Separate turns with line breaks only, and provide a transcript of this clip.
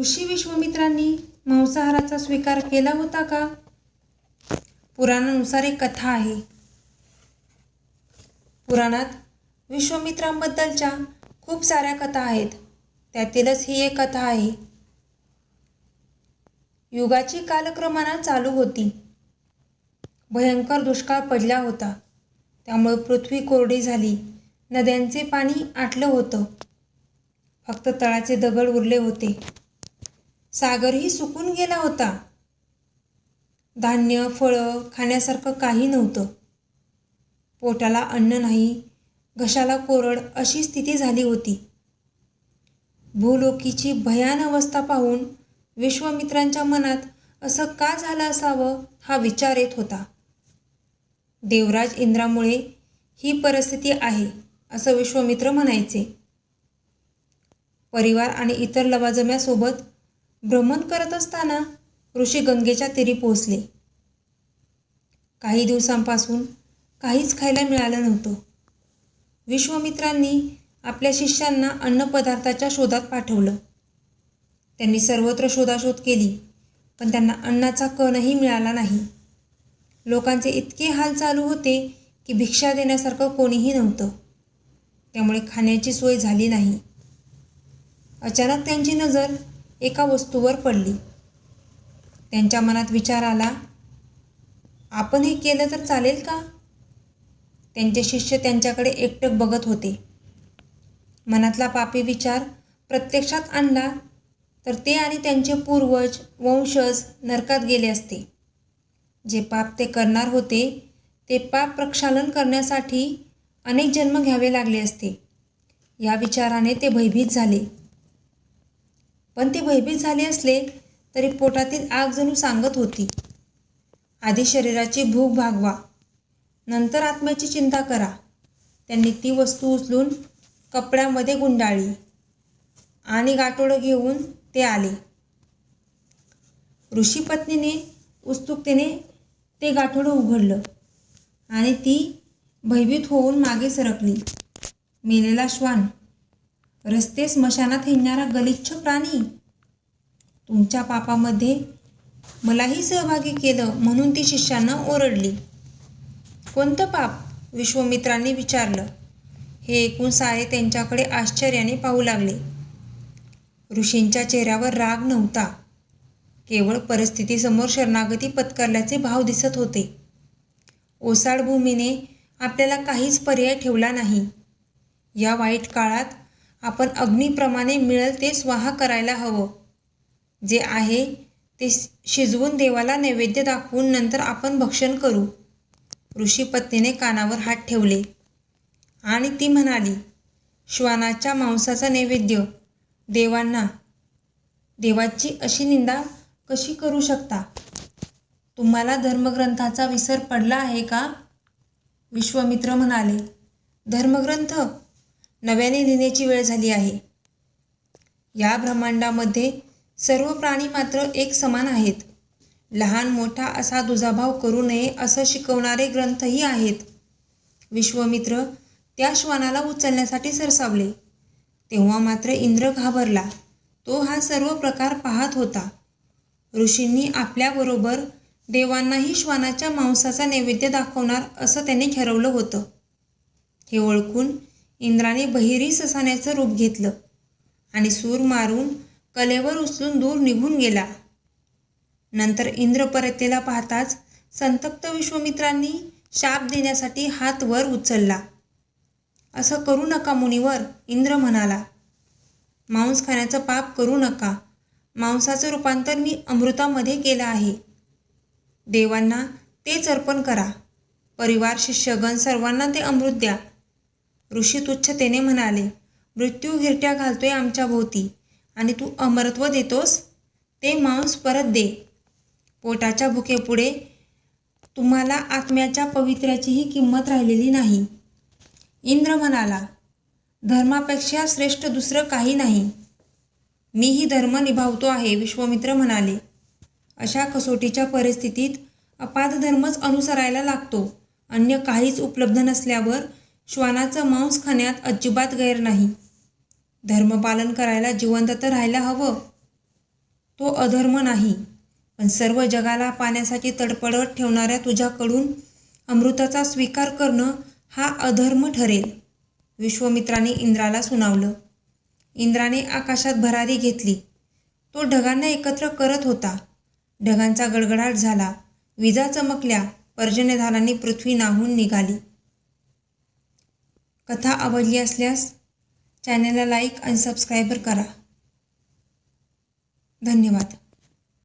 ऋषी विश्वामित्रांनी मांसाहाराचा स्वीकार केला होता का? पुराणानुसार एक कथा आहे. पुराणात विश्वामित्रांबद्दलच्या खूप साऱ्या कथा आहेत. त्यातीलच ही एक कथा आहे. युगाची कालक्रमानं चालू होती. भयंकर दुष्काळ पडला होता. त्यामुळे पृथ्वी कोरडी झाली. नद्यांचे पाणी आटलं होतं. फक्त तळाचे दगड उरले होते. सागरही सुकून गेला होता. धान्य फळं खाण्यासारखं काही नव्हतं. पोटाला अन्न नाही घशाला कोरड अशी स्थिती झाली होती. भूलोकीची भयान अवस्था पाहून विश्वामित्रांच्या मनात असं का झालं असावं हा विचार येत होता. देवराज इंद्रामुळे ही परिस्थिती आहे असं विश्वामित्र म्हणायचे. परिवार आणि इतर लवाजम्यासोबत भ्रमण करत असताना ऋषी गंगेच्या तीरी पोहोचले. काही दिवसांपासून काहीच खायला मिळालं नव्हतं. विश्वामित्रांनी आपल्या शिष्यांना अन्नपदार्थाच्या शोधात पाठवलं. त्यांनी सर्वत्र शोधाशोध केली पण त्यांना अन्नाचा कणही मिळाला नाही. लोकांचे इतके हाल चालू होते की भिक्षा देण्यासारखं कोणीही नव्हतं. त्यामुळे खाण्याची सोय झाली नाही. अचानक त्यांची नजर एका वस्तूवर पडली. त्यांच्या मनात विचार आला आपण हे केलं तर चालेल का? त्यांचे शिष्य त्यांच्याकडे एकटक बघत होते. मनातला पापी विचार प्रत्यक्षात आणला तर ते आणि त्यांचे पूर्वज वंशज नरकात गेले असते. जे पाप ते करणार होते ते पाप प्रक्षालन करण्यासाठी अनेक जन्म घ्यावे लागले असते. या विचाराने ते भयभीत झाले. पण ते भयभीत झाले असले तरी पोटातील आग जणू सांगत होती. आधी शरीराची भूक भागवा नंतर आत्म्याची चिंता करा. त्यांनी ती वस्तू उचलून कपड्यामध्ये गुंडाळली आणि गाठोडं घेऊन ते आले. ऋषीपत्नीने उत्सुकतेने ते गाठोडं उघडलं आणि ती भयभीत होऊन मागे सरकली. मेलेला श्वान रस्ते स्मशानात हिंडणारा गलिच्छ प्राणी तुमच्या पापामध्ये मलाही सहभागी केलं म्हणून ती शिष्यांना ओरडली. कोणतं पाप? विश्वमित्रांनी विचारलं. हे ऐकून सारे त्यांच्याकडे आश्चर्याने पाहू लागले. ऋषींच्या चेहऱ्यावर राग नव्हता. केवळ परिस्थितीसमोर शरणागती पत्करल्याचे भाव दिसत होते. ओसाड भूमीने आपल्याला काहीच पर्याय ठेवला नाही. या वाईट काळात आपण अग्नीप्रमाणे मिळेल ते स्वाहा करायला हवं. जे आहे ते शिजवून देवाला नैवेद्य दाखवून नंतर आपण भक्षण करू. ऋषीपत्नीने कानावर हात ठेवले आणि ती म्हणाली श्वानाच्या मांसाचा नैवेद्य. देवांना देवाची अशी निंदा कशी करू शकता? तुम्हाला धर्मग्रंथाचा विसर पडला आहे का? विश्वमित्र म्हणाले धर्मग्रंथ? नव्याने लिहिण्याची वेळ झाली आहे. या ब्रह्मांडामध्ये सर्व प्राणी मात्र एक समान आहेत. लहान मोठा असा दुजाभाव करू नये असं शिकवणारे ग्रंथही आहेत. विश्वमित्र त्या श्वानाला उचलण्यासाठी सरसावले. तेव्हा मात्र इंद्र घाबरला. तो हा सर्व प्रकार पाहत होता. ऋषींनी आपल्याबरोबर देवांनाही श्वानाच्या मांसाचा नैवेद्य दाखवणार असं त्याने ठरवलं होतं. हे ओळखून इंद्राने बहिरी ससाण्याचं रूप घेतलं आणि सूर मारून कलेवर उचलून दूर निघून गेला. नंतर इंद्रपरतेला पाहताच संतप्त विश्वमित्रांनी शाप देण्यासाठी हात वर उचलला. असं करू नका मुनीवर इंद्र म्हणाला. मांस खाण्याचं पाप करू नका. मांसाचं रूपांतर मी अमृतामध्ये केलं आहे. देवांना तेच अर्पण करा. परिवार शिष्यगण सर्वांना ते अमृत द्या. ऋषी तुच्छतेने म्हणाले मृत्यू घिरट्या घालतोय आमच्या भोवती. आणि तू अमरत्व देतोस ते मांस परत दे. पोटाच्या भुकेपुढे तुम्हाला आत्म्याच्या पवित्र्याचीही किंमत राहिलेली नाही. इंद्र म्हणाला धर्मापेक्षा श्रेष्ठ दुसरं काही नाही. मीही धर्म निभावतो आहे विश्वमित्र म्हणाले. अशा कसोटीच्या परिस्थितीत अपाद धर्मच अनुसरायला लागतो. अन्य काहीच उपलब्ध नसल्यावर श्वानाचं मांस खाण्यात अजिबात गैर नाही. धर्मपालन करायला जिवंत तर राहायला हवं. तो अधर्म नाही पण सर्व जगाला पाण्यासाठी तडपडत ठेवणाऱ्या तुझ्याकडून अमृताचा स्वीकार करणं हा अधर्म ठरेल विश्वमित्राने इंद्राला सुनावलं. इंद्राने आकाशात भरारी घेतली. तो ढगांना एकत्र करत होता. ढगांचा गडगडाट झाला. विजा चमकल्या. पर्जन्यधारांनी पृथ्वी नाहून निघाली. कथा आवडली असल्यास चॅनलला लाईक आणि सबस्क्राईबर करा. धन्यवाद.